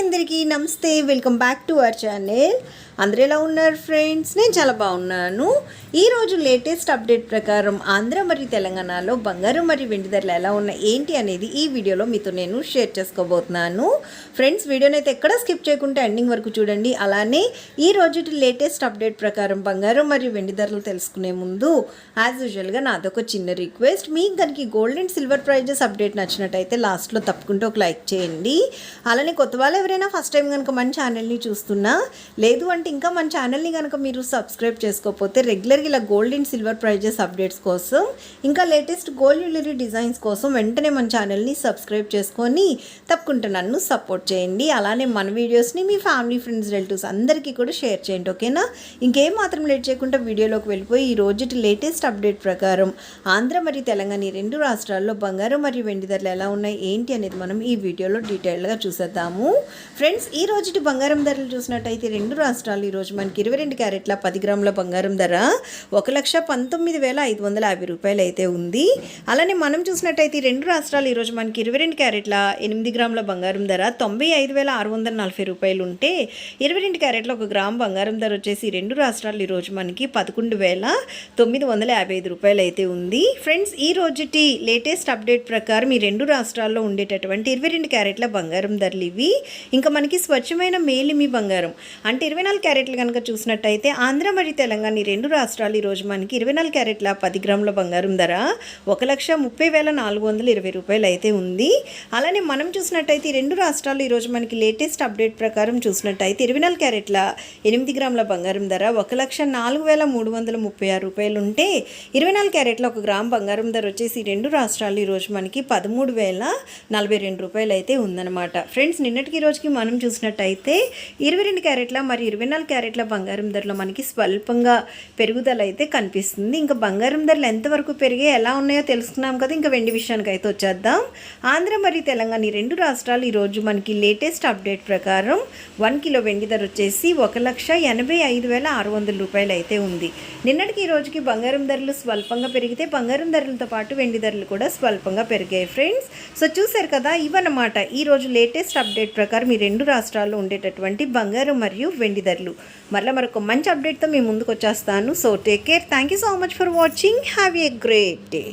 అందరికీ నమస్తే. Welcome back to our channel. అందరూ ఎలా ఉన్నారు ఫ్రెండ్స్? నేను చాలా బాగున్నాను. ఈరోజు లేటెస్ట్ అప్డేట్ ప్రకారం ఆంధ్ర మరియు తెలంగాణలో బంగారం మరియు వెండి ధరలు ఎలా ఉన్నాయి ఏంటి అనేది ఈ వీడియోలో మీతో నేను షేర్ చేసుకోబోతున్నాను. ఫ్రెండ్స్ వీడియోని అయితే ఎక్కడ స్కిప్ చేయకుండా ఎండింగ్ వరకు చూడండి. అలానే ఈ రోజు లేటెస్ట్ అప్డేట్ ప్రకారం బంగారం మరియు వెండి ధరలు తెలుసుకునే ముందు యాజ్ యూజువల్గా నాదొక చిన్న రిక్వెస్ట్ మీకు కనుక gold and silver prices update నచ్చినట్టయితే లాస్ట్లో తప్పకుండా ఒక లైక్ చేయండి. అలానే కొత్త వాళ్ళు ఎవరైనా ఫస్ట్ టైం కనుక మన ఛానల్ని చూస్తున్నా లేదు అంటే ఇంకా మన ఛానల్ని కనుక మీరు సబ్స్క్రైబ్ చేసుకోకపోతే రెగ్యులర్గా ఇలా gold and silver prices updates కోసం ఇంకా లేటెస్ట్ గోల్డ్ జ్యువెలరీ డిజైన్స్ కోసం వెంటనే మన ఛానల్ని సబ్స్క్రైబ్ చేసుకొని తప్పకుండా నన్ను సపోర్ట్ చేయండి. అలానే మన వీడియోస్ని మీ ఫ్యామిలీ ఫ్రెండ్స్ రిలేటివ్స్ అందరికీ కూడా షేర్ చేయండి ఓకేనా ఇంకేం మాత్రం లేట్ చేయకుండా వీడియోలోకి వెళ్ళిపోయి ఈ రోజుటి లేటెస్ట్ అప్డేట్ ప్రకారం ఆంధ్ర మరియు తెలంగాణ ఈ రెండు రాష్ట్రాల్లో బంగారం మరియు వెండి ధరలు ఎలా ఉన్నాయి ఏంటి అనేది మనం ఈ వీడియోలో డీటెయిల్గా చూసేద్దాము. ఫ్రెండ్స్ ఈ రోజుటి బంగారం ధరలు చూసినట్టయితే రెండు రాష్ట్రాలు ఈరోజు మనకి ఇరవై రెండు క్యారెట్ల పది గ్రాముల బంగారం ధర ఒక లక్ష పంతొమ్మిది వేల ఐదు వందల యాభై రూపాయలు అయితే ఉంది. అలానే మనం చూసినట్టయితే రెండు రాష్ట్రాలు ఈరోజు మనకి ఇరవై రెండు క్యారెట్ల ఎనిమిది గ్రాముల బంగారం ధర తొంభై ఐదు వేల ఆరు వందల నలభై రూపాయలు ఉంటే ఇరవై రెండు క్యారెట్ల ఒక గ్రామ్ బంగారం ధర వచ్చేసి రెండు రాష్ట్రాలు ఈరోజు మనకి పదకొండు వేల తొమ్మిది వందల యాభై ఐదు రూపాయలు అయితే ఉంది. ఫ్రెండ్స్ ఈ రోజుటి లేటెస్ట్ అప్డేట్ ప్రకారం ఈ రెండు రాష్ట్రాల్లో ఉండేటటువంటి ఇరవై రెండు క్యారెట్ల బంగారం ధరలు ఇవి. ఇంకా మనకి స్వచ్ఛమైన మేలిమి బంగారం. అంటే ఇరవై నాలుగు క్యారెట్లు కనుక చూసినట్టయితే ఆంధ్ర మరియు తెలంగాణ ఈ రెండు రాష్ట్రాలు ఈరోజు మనకి ఇరవై నాలుగు క్యారెట్ల పది గ్రాముల బంగారం ధర ఒక లక్ష ముప్పై వేల నాలుగు వందల ఇరవై రూపాయలు అయితే ఉంది. అలానే మనం చూసినట్టయితే ఈ రెండు రాష్ట్రాలు ఈరోజు మనకి లేటెస్ట్ అప్డేట్ ప్రకారం చూసినట్టయితే ఇరవై నాలుగు క్యారెట్ల ఎనిమిది గ్రాముల బంగారం ధర ఒక లక్ష నాలుగు వేల మూడు వందల ముప్పై ఆరు రూపాయలు ఉంటే ఇరవై నాలుగు క్యారెట్ల ఒక గ్రామ్ బంగారం ధర వచ్చేసి రెండు రాష్ట్రాలు ఈరోజు మనకి పదమూడు వేల నలభై రెండు రూపాయలు అయితే ఉందన్నమాట. ఫ్రెండ్స్ నిన్నటికి ఈ రోజుకి మనం చూసినట్టయితే ఇరవై రెండు క్యారెట్ల మరి ఇరవై నాలుగు క్యారెట్ల బంగారం ధరలో మనకి స్వల్పంగా పెరుగుదల అయితే కనిపిస్తుంది. ఇంకా బంగారం ధరలు ఎంతవరకు పెరిగే ఎలా ఉన్నాయో తెలుసుకున్నాం కదా. ఇంకా వెండి విషయానికి అయితే వచ్చేద్దాం. ఆంధ్ర మరియు తెలంగాణ ఈ రెండు రాష్ట్రాలు ఈరోజు మనకి లేటెస్ట్ అప్డేట్ ప్రకారం వన్ కిలో వెండి ధర వచ్చేసి ఒక లక్ష ఎనభై ఐదు వేల ఆరు వందల రూపాయలు అయితే ఉంది. నిన్నటికి ఈ రోజుకి బంగారం ధరలు స్వల్పంగా పెరిగితే బంగారం ధరలతో పాటు వెండి ధరలు కూడా స్వల్పంగా పెరిగాయి ఫ్రెండ్స్. సో చూశారు కదా ఇవన్నమాట. ఈ రోజు లేటెస్ట్ అప్డేట్ ప్రకారం ఈ రెండు రాష్ట్రాల్లో ఉండేటటువంటి బంగారం మరియు వెండి ధరలు. మరలా మరొక మంచి అప్డేట్తో మీ ముందుకు వచ్చేస్తాను so take care thank you so much for watching have a great day